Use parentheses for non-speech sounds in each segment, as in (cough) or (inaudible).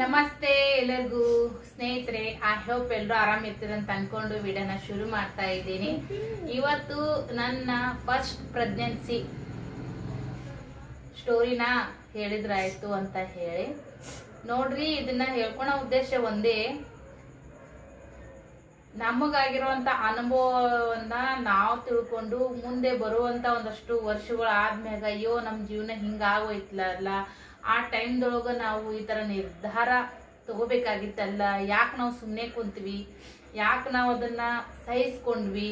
ನಮಸ್ತೆ ಎಲ್ಲರಿಗೂ ಸ್ನೇಹಿತರೆ ಐ ಹೋಪ್ ಎಲ್ಲರೂ ಆರಾಮ್ ಇರ್ತೀರಂತ ಅನ್ಕೊಂಡು ವಿಡಿಯೋನ ಶುರು ಮಾಡ್ತಾ ಇದ್ದೀನಿ. ಇವತ್ತು ನನ್ನ ಫಸ್ಟ್ ಪ್ರೆಗ್ನೆನ್ಸಿ ಸ್ಟೋರಿನ ಹೇಳಿದ್ರಾಯ್ತು ಅಂತ ಹೇಳಿ. ನೋಡ್ರಿ, ಇದನ್ನ ಹೇಳ್ಕೊಳೋ ಉದ್ದೇಶ ಒಂದೇ, ನಮಗಾಗಿರುವಂತ ಅನುಭವವನ್ನ ನಾವು ತಿಳ್ಕೊಂಡು ಮುಂದೆ ಬರುವಂತ ಒಂದಷ್ಟು ವರ್ಷಗಳು ಆದ್ಮ್ಯಾಗ ಅಯ್ಯೋ ನಮ್ಮ ಜೀವನ ಹಿಂಗಾಗೋಯ್ತಲ್ಲ ಆ ಟೈಮ್ದೊಳಗ ನಾವು ಈ ತರ ನಿರ್ಧಾರ ತಗೋಬೇಕಾಗಿತ್ತಲ್ಲ, ಯಾಕೆ ನಾವು ಸುಮ್ಮನೆ ಕುಂತ್ವಿ, ಯಾಕೆ ನಾವು ಅದನ್ನ ಸಹಿಸ್ಕೊಂಡ್ವಿ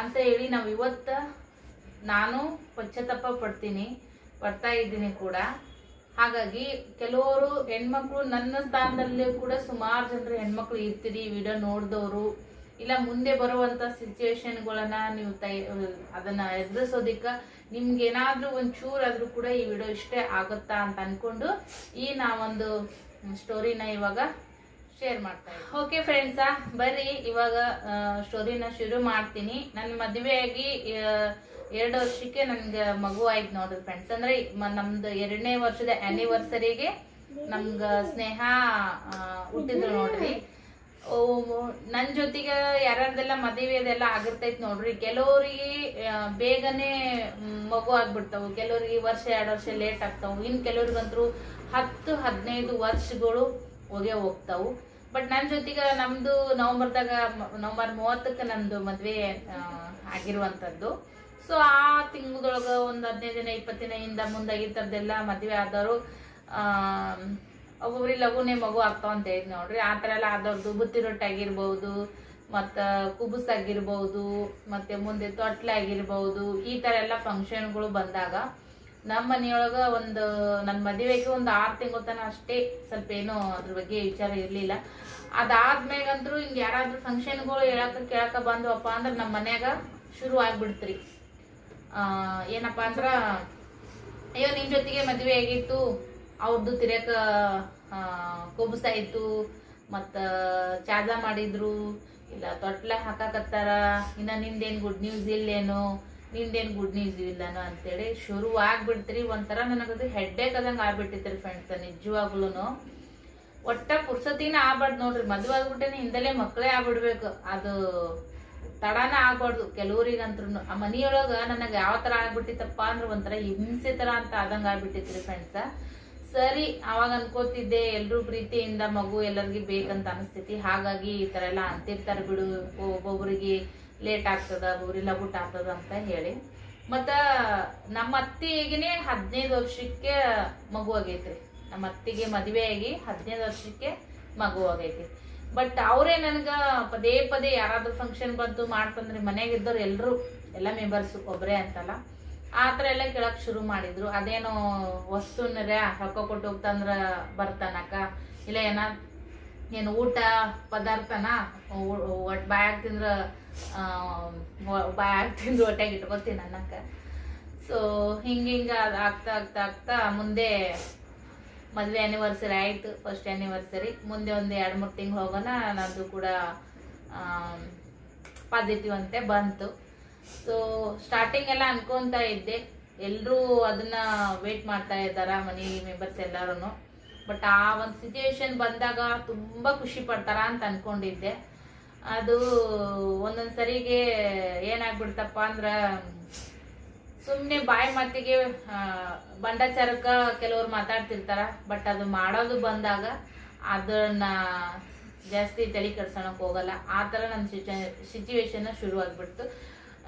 ಅಂತ ಹೇಳಿ ನಾವು ಇವತ್ತ ನಾನು ಪಶ್ಚಾತ್ತಾಪ ಪಡ್ತೀನಿ, ಬರ್ತಾ ಇದ್ದೀನಿ ಕೂಡ. ಹಾಗಾಗಿ ಕೆಲವರು ಹೆಣ್ಮಕ್ಳು ನನ್ನ ಸ್ಥಾನದಲ್ಲೇ ಕೂಡ ಸುಮಾರು ಜನರು ಹೆಣ್ಮಕ್ಳು ಇರ್ತೀರಿ ವಿಡಿಯೋ ನೋಡಿದವರು. ಇಲ್ಲ, ಮುಂದೆ ಬರುವಂತ ಸಿಚುವೇಶನ್ಗಳನ್ನ ನೀವು ತೈ ಅದನ್ನ ಎದುರಿಸೋದಿಕ್ಕ ನಿಮ್ಗೆ ಒಂದ್ ಒಂಚೂರು ಆದ್ರೂ ಕೂಡ ಈ ವಿಡಿಯೋ ಇಷ್ಟೇ ಆಗುತ್ತಾ ಅಂತ ಅನ್ಕೊಂಡು ಈ ನಾವೊಂದು ಸ್ಟೋರಿನ ಇವಾಗ ಶೇರ್ ಮಾಡ್ತಾ ಓಕೆ ಫ್ರೆಂಡ್ಸಾ ಬರ್ರಿ. ಇವಾಗ ಸ್ಟೋರಿನ ಶುರು ಮಾಡ್ತೀನಿ. ನನ್ನ ಮದುವೆಯಾಗಿ ಎರಡು ವರ್ಷಕ್ಕೆ ನನ್ಗೆ ಮಗು ಆಯ್ತು ನೋಡ್ರಿ ಫ್ರೆಂಡ್ಸ್ ಅಂದ್ರೆ ನಮ್ದು ಎರಡನೇ ವರ್ಷದ ಆನಿವರ್ಸರಿಗೆ ನಮ್ಗ ಸ್ನೇಹ ಹುಟ್ಟಿದ್ರು ನೋಡ್ರಿ. ಓ, ನನ್ ಜೊತೆಗೆ ಯಾರ್ಯಾರ್ದೆಲ್ಲ ಮದುವೆ ಅದೆಲ್ಲ ಆಗಿರ್ತೈತ್ ನೋಡ್ರಿ. ಕೆಲವರಿಗೆ ಬೇಗನೆ ಮಗು ಆಗ್ಬಿಡ್ತಾವು. ಕೆಲವರಿಗೆ ವರ್ಷ ಎರಡು ವರ್ಷ ಲೇಟ್ ಆಗ್ತಾವು. ಇನ್ ಕೆಲವ್ರಿಗಂತೂ ಹತ್ತು ಹದಿನೈದು ವರ್ಷಗಳು ಹೋಗೇ ಹೋಗ್ತಾವು. ಬಟ್ ನನ್ನ ಜೊತೆಗೆ ನಮ್ದು ನವಂಬರ್ದಾಗ ನವಂಬರ್ ಮೂವತ್ತಕ್ಕೆ ನಮ್ದು ಮದ್ವೆ ಆಗಿರುವಂತದ್ದು ಸೊ ಆ ತಿಂಗಳೊಳಗ ಒಂದು ಹದಿನೈದು ದಿನ ಇಪ್ಪತ್ತು ದಿನ ಹಿಂದ ಮುಂದಾಗಿರ್ತದೆಲ್ಲ ಮದ್ವೆ ಆದವರು ಒಬ್ಬೊಬ್ರಿಗೆ ಲಘುನೇ ಮಗು ಆಗ್ತಾವ ಅಂತ ಹೇಳಿದ್ ನೋಡ್ರಿ. ಆ ಥರ ಎಲ್ಲ ಆದವ್ರದ್ದು ಬುತ್ತಿ ರೊಟ್ಟಿ ಆಗಿರ್ಬೋದು ಮತ್ತ ಕುಬುಸ್ ಆಗಿರ್ಬೋದು ಮತ್ತೆ ಮುಂದೆ ತೊಟ್ಲೆ ಆಗಿರ್ಬೋದು ಈ ತರ ಎಲ್ಲ ಫಂಕ್ಷನ್ಗಳು ಬಂದಾಗ ನಮ್ಮ ಮನೆಯೊಳಗ ಒಂದು ನನ್ನ ಮದುವೆಗೆ ಒಂದು ಆರು ತಿಂಗಳ ತನಕ ಅಷ್ಟೇ ಸ್ವಲ್ಪ ಏನೋ ಅದ್ರ ಬಗ್ಗೆ ವಿಚಾರ ಇರ್ಲಿಲ್ಲ. ಅದಾದ್ಮೇಗಂತೂ ಹಿಂಗೆ ಯಾರಾದ್ರೂ ಫಂಕ್ಷನ್ಗಳು ಹೇಳಕ ಕೇಳಕ ಬಂದ್ವಪ್ಪ ಅಂದ್ರೆ ನಮ್ಮ ಮನ್ಯಾಗ ಶುರು ಆಗ್ಬಿಡ್ತ್ರಿ. ಆ, ಏನಪ್ಪಾ ಅಂದ್ರ ಅಯ್ಯೋ ನಿನ್ ಜೊತೆಗೆ ಮದ್ವೆ ಆಗಿತ್ತು ಅವ್ರದ್ದು ತಿರಕ ಕೊಬ್ಬಸ ಇತ್ತು, ಮತ್ತು ಚಾಜ ಮಾಡಿದ್ರು, ಇಲ್ಲ ತೊಟ್ಲ ಹಾಕಕತ್ತಾರ, ಇನ್ನ ನಿಂದೇನ್ ಗುಡ್ ನ್ಯೂಸ್ ಇಲ್ಲೇನು, ನಿಂದೇನ್ ಗುಡ್ ನ್ಯೂಸ್ ಇಲ್ಲನೋ ಅಂತೇಳಿ ಶುರು ಆಗ್ಬಿಡ್ತ್ರಿ ಒಂಥರ ನನಗದು ಹೆಡ್ಡೇಕ್ ಆದಂಗ ಆಗ್ಬಿಟ್ಟಿತ್ತು ಫ್ರೆಂಡ್ಸ್ ನಿಜವಾಗ್ಲೂನು. ಒಟ್ಟ ಪುರ್ಸತಿನ ಆಗ್ಬಾರ್ದು ನೋಡ್ರಿ, ಮದುವೆ ಆಗ್ಬಿಟ್ಟೇನೆ ಹಿಂದಲೇ ಮಕ್ಕಳೇ ಆಗ್ಬಿಡ್ಬೇಕು, ಅದು ತಡಾನ ಆಗ್ಬಾರ್ದು ಕೆಲವ್ರಿಗಂತ್ರು ಆ ಮನಿಯೊಳಗ ನನಗೆ ಯಾವ ಥರ ಆಗ್ಬಿಟ್ಟಿತ್ತಪ್ಪ ಅಂದ್ರೆ ಒಂಥರ ಹಿಂಸೆ ಥರ ಅಂತ ಆದಂಗ ರೀ ಫ್ರೆಂಡ್ಸ ಸರಿ ಅವಾಗ ಅನ್ಕೋತಿದ್ದೆ ಎಲ್ಲರೂ ಪ್ರೀತಿಯಿಂದ ಮಗು ಎಲ್ಲರಿಗೂ ಬೇಕಂತ ಅನಿಸ್ತೈತಿ. ಹಾಗಾಗಿ ಈ ತರ ಎಲ್ಲ ಅಂತಿರ್ತಾರ ಬಿಡು, ಒಬ್ಬೊಬ್ರಿಗೆ ಲೇಟ್ ಆಗ್ತದ ಒಬ್ಬೊಬ್ರಿಗೆ ಲಬುಟ್ ಆಗ್ತದ ಅಂತ ಹೇಳಿ. ಮತ್ತ ನಮ್ಮ ಅತ್ತಿಗೆ ಹದಿನೈದು ವರ್ಷಕ್ಕೆ ಮಗು ಆಗೈತ್ರಿ. ನಮ್ಮ ಅತ್ತಿಗೆ ಮದುವೆ ಆಗಿ ಹದಿನೈದು ವರ್ಷಕ್ಕೆ ಮಗು ಆಗೈತಿ ಬಟ್ ಅವರೇ ನನ್ಗ ಪದೇ ಪದೇ ಯಾರಾದ್ರೂ ಫಂಕ್ಷನ್ ಬಂತು, ಮಾಡ್ತಂದ್ರೆ ಮನ್ಯಾಗ ಇದ್ದವ್ರು ಎಲ್ರು, ಎಲ್ಲ ಮೆಂಬರ್ಸ್ ಒಬ್ಬರೇ ಅಂತಲ್ಲ. ಆ ಥರ ಎಲ್ಲ ಕೇಳಕ್ ಶುರು ಮಾಡಿದ್ರು. ಅದೇನೋ ವಸ್ತುನರೇ ರೊಕ್ಕ ಕೊಟ್ಟು ಹೋಗ್ತಂದ್ರ ಬರ್ತಾನಕ್ಕ. ಇಲ್ಲ ಏನ, ಏನು ಊಟ ಪದಾರ್ಥನ ಒಟ್ ಬಾಯಾಗ ತಿಂದ್ರ ಬಾಯಾಗ ತಿಂದ್ರ ಹೊಟ್ಟೆಗೆ ಇಟ್ಕೊತೀನಿ ಅನ್ನಕ್ಕ. ಸೊ ಹಿಂಗ ಹಿಂಗ ಆಗ್ತಾ ಆಗ್ತಾ ಆಗ್ತಾ ಮುಂದೆ ಮದ್ವೆ ಆನಿವರ್ಸರಿ ಆಯ್ತು ಫಸ್ಟ್ ಆನಿವರ್ಸರಿ ಮುಂದೆ ಒಂದು ಎರಡು ಮೂರು ತಿಂಗಳು ಹೋಗೋಣ, ನಂದು ಕೂಡ ಪಾಸಿಟಿವ್ ಅಂತೆ ಬಂತು. ಸೊ ಸ್ಟಾರ್ಟಿಂಗ್ ಎಲ್ಲ ಅನ್ಕೊಂತ ಇದ್ದೆ. ಎಲ್ಲರೂ ಅದನ್ನ ವೇಟ್ ಮಾಡ್ತಾ ಇದ್ದಾರ, ಮನಿ ಮೆಂಬರ್ಸ್ ಎಲ್ಲರೂ ಬಟ್ ಆ ಒಂದು ಸಿಚುವೇಶನ್ ಬಂದಾಗ ತುಂಬಾ ಖುಷಿ ಪಡ್ತಾರ ಅಂತ ಅನ್ಕೊಂಡಿದ್ದೆ. ಅದು ಒಂದೊಂದ್ ಸರಿಗೆ ಏನಾಗ್ಬಿಡ್ತಪ್ಪ ಅಂದ್ರ, ಸುಮ್ನೆ ಬಾಯಿ ಮಾತಿಗೆ ಬಂಡಾಚಾರಕ್ಕ ಕೆಲವ್ರು ಮಾತಾಡ್ತಿರ್ತಾರ. ಬಟ್ ಅದು ಮಾಡೋದು ಬಂದಾಗ ಅದನ್ನ ಜಾಸ್ತಿ ತಲೆ ಕೆಡ್ಸೋಣಕ್ಕೆ ಹೋಗಲ್ಲ. ಆ ಥರ ನನ್ನ ಸಿಚುವೇಶನ್ ಶುರು ಆಗ್ಬಿಡ್ತು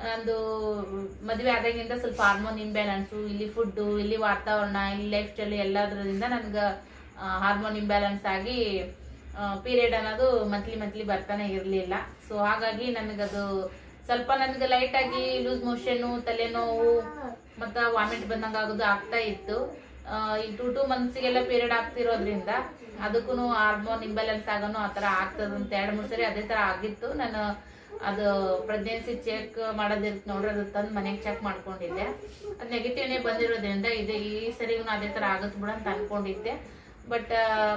ನಂದು ಮದುವೆ ಆದಾಗಿಂದ ಸ್ವಲ್ಪ ಹಾರ್ಮೋನ್ ಇಂಬ್ಯಾಲೆನ್ಸು ಇಲ್ಲಿ ಫುಡ್ಡು, ಇಲ್ಲಿ ವಾತಾವರಣ, ಇಲ್ಲಿ ಲೈಫ್ ಸ್ಟೈಲ್ ಎಲ್ಲದರಿಂದ ನನ್ಗೆ ಹಾರ್ಮೋನ್ ಇಂಬ್ಯಾಲೆನ್ಸ್ ಆಗಿ ಪೀರಿಯಡ್ ಅನ್ನೋದು ಮಂತ್ಲಿ ಮಂತ್ಲಿ ಬರ್ತಾನೆ ಇರಲಿಲ್ಲ. ಸೊ ಹಾಗಾಗಿ ನನಗದು ಸ್ವಲ್ಪ ನನಗೆ ಲೈಟಾಗಿ ಲೂಸ್ ಮೋಷನು ತಲೆನೋವು ಮತ್ತು ವಾಮಿಟ್ ಬಂದಂಗೆ ಆಗೋದು ಆಗ್ತಾ ಇತ್ತು. ಈ ಟು ಟು ಮಂತ್ಸ್ಗೆಲ್ಲ ಪೀರಿಯಡ್ ಆಗ್ತಿರೋದ್ರಿಂದ ಅದಕ್ಕೂ ಹಾರ್ಮೋನ್ ಇಂಬ್ಯಾಲೆನ್ಸ್ ಆಗೋನು ಆ ಥರ ಆಗ್ತದಂತ, ಎರಡು ಮೂರು ಸರಿ ಅದೇ ಥರ ಆಗಿತ್ತು. ನಾನು ಅದು ಪ್ರೆಗ್ನೆನ್ಸಿ ಚೆಕ್ ಮಾಡೋದಿರ್ತ ನೋಡ್ರಿ, ಅದು ತಂದು ಮನೆಗೆ ಚೆಕ್ ಮಾಡ್ಕೊಂಡಿದ್ದೆ. ಅದು ನೆಗೆಟಿವ್ನೇ ಬಂದಿರೋದ್ರಿಂದ ಇದೆ ಈ ಸರಿ ಅದೇ ಥರ ಆಗುತ್ತೆ ಬಿಡ ಅಂತ ಅನ್ಕೊಂಡಿದ್ದೆ. ಬಟ್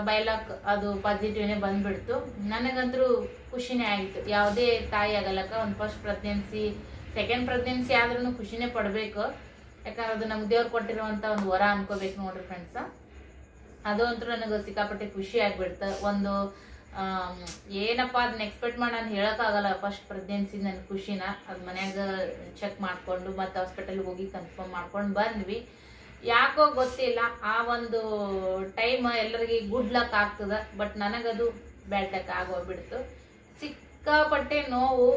ಬೈಲಾಕ್ ಅದು ಪಾಸಿಟಿವ್ನೇ ಬಂದ್ಬಿಡ್ತು. ನನಗಂತೂ ಖುಷಿನೇ ಆಯಿತು. ಯಾವುದೇ ತಾಯಿ ಆಗಲ್ಲಕ್ಕ ಒಂದು ಫಸ್ಟ್ ಪ್ರೆಗ್ನೆನ್ಸಿ ಸೆಕೆಂಡ್ ಪ್ರೆಗ್ನೆನ್ಸಿ ಆದ್ರೂ ಖುಷಿನೇ ಪಡಬೇಕು. ಯಾಕಂದ್ರೆ ಅದು ನಮ್ಗೆ ದೇವ್ರು ಕೊಟ್ಟಿರುವಂತ ಒಂದು ವರ ಅನ್ಕೋಬೇಕು ನೋಡ್ರಿ ಫ್ರೆಂಡ್ಸ ಅದು ಅಂತೂ ನನಗೆ ಸಿಕ್ಕಾಪಟ್ಟೆ ಖುಷಿ ಆಗ್ಬಿಡ್ತು. ಒಂದು ಏನಪ್ಪ ಅದನ್ನ ಎಕ್ಸ್ಪೆಕ್ಟ್ ಮಾಡಿ ನಾನು ಹೇಳೋಕ್ಕಾಗಲ್ಲ. ಫಸ್ಟ್ ಪ್ರೆಗ್ನೆನ್ಸಿ ನನ್ನ ಖುಷಿನ. ಅದು ಮನ್ಯಾಗ ಚೆಕ್ ಮಾಡಿಕೊಂಡು ಮತ್ತು ಹಾಸ್ಪಿಟಲ್ಗೆ ಹೋಗಿ ಕನ್ಫರ್ಮ್ ಮಾಡ್ಕೊಂಡು ಬಂದ್ವಿ. ಯಾಕೋ ಗೊತ್ತಿಲ್ಲ. ಆ ಒಂದು ಟೈಮ್ ಎಲ್ಲರಿಗೆ ಗುಡ್ ಲಕ್ ಆಗ್ತದ. ಬಟ್ ನನಗದು ಬ್ಯಾಡ್ ಲಕ್ ಆಗೋಗ್ಬಿಡ್ತು. ಸಿಕ್ಕಾಪಟ್ಟೆ ನೋವು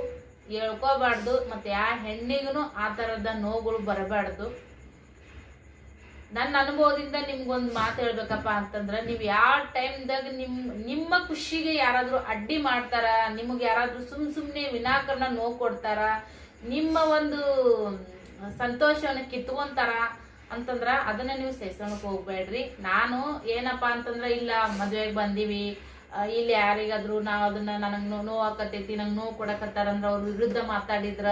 ಹೇಳ್ಕೋಬಾರ್ದು. ಮತ್ತು ಯಾವ ಹೆಣ್ಣಿಗೂ ಆ ಥರದ ನೋವುಗಳು ಬರಬಾರ್ದು. ನನ್ನ ಅನುಭವದಿಂದ ನಿಮ್ಗೊಂದು ಮಾತು ಹೇಳ್ಬೇಕಪ್ಪ ಅಂತಂದ್ರೆ ನೀವು ಯಾವ ಟೈಮ್ದಾಗ ನಿಮ್, ನಿಮ್ಮ ಖುಷಿಗೆ ಯಾರಾದರೂ ಅಡ್ಡಿ ಮಾಡ್ತಾರ, ನಿಮಗೆ ಯಾರಾದರೂ ಸುಮ್ ಸುಮ್ನೆ ವಿನಾಕರಣ ನೋವು ಕೊಡ್ತಾರ, ನಿಮ್ಮ ಒಂದು ಸಂತೋಷವನ್ನ ಕಿತ್ಕೊಂತಾರ ಅಂತಂದ್ರ ಅದನ್ನ ನೀವು ಸಹಿಸ್ಕೊಳಕ್ ಹೋಗ್ಬೇಡ್ರಿ. ನಾನು ಏನಪ್ಪಾ ಅಂತಂದ್ರೆ ಇಲ್ಲ, ಮದ್ವೆಗೆ ಬಂದೀವಿ ಇಲ್ಲಿ ಯಾರಿಗಾದ್ರೂ ನಾವು ಅದನ್ನ ನನಗೆ ನೋವು ಆಕತೈತಿ ನಂಗೆ ನೋವು ಕೊಡಕತ್ತಾರ ಅವ್ರ ವಿರುದ್ಧ ಮಾತಾಡಿದ್ರ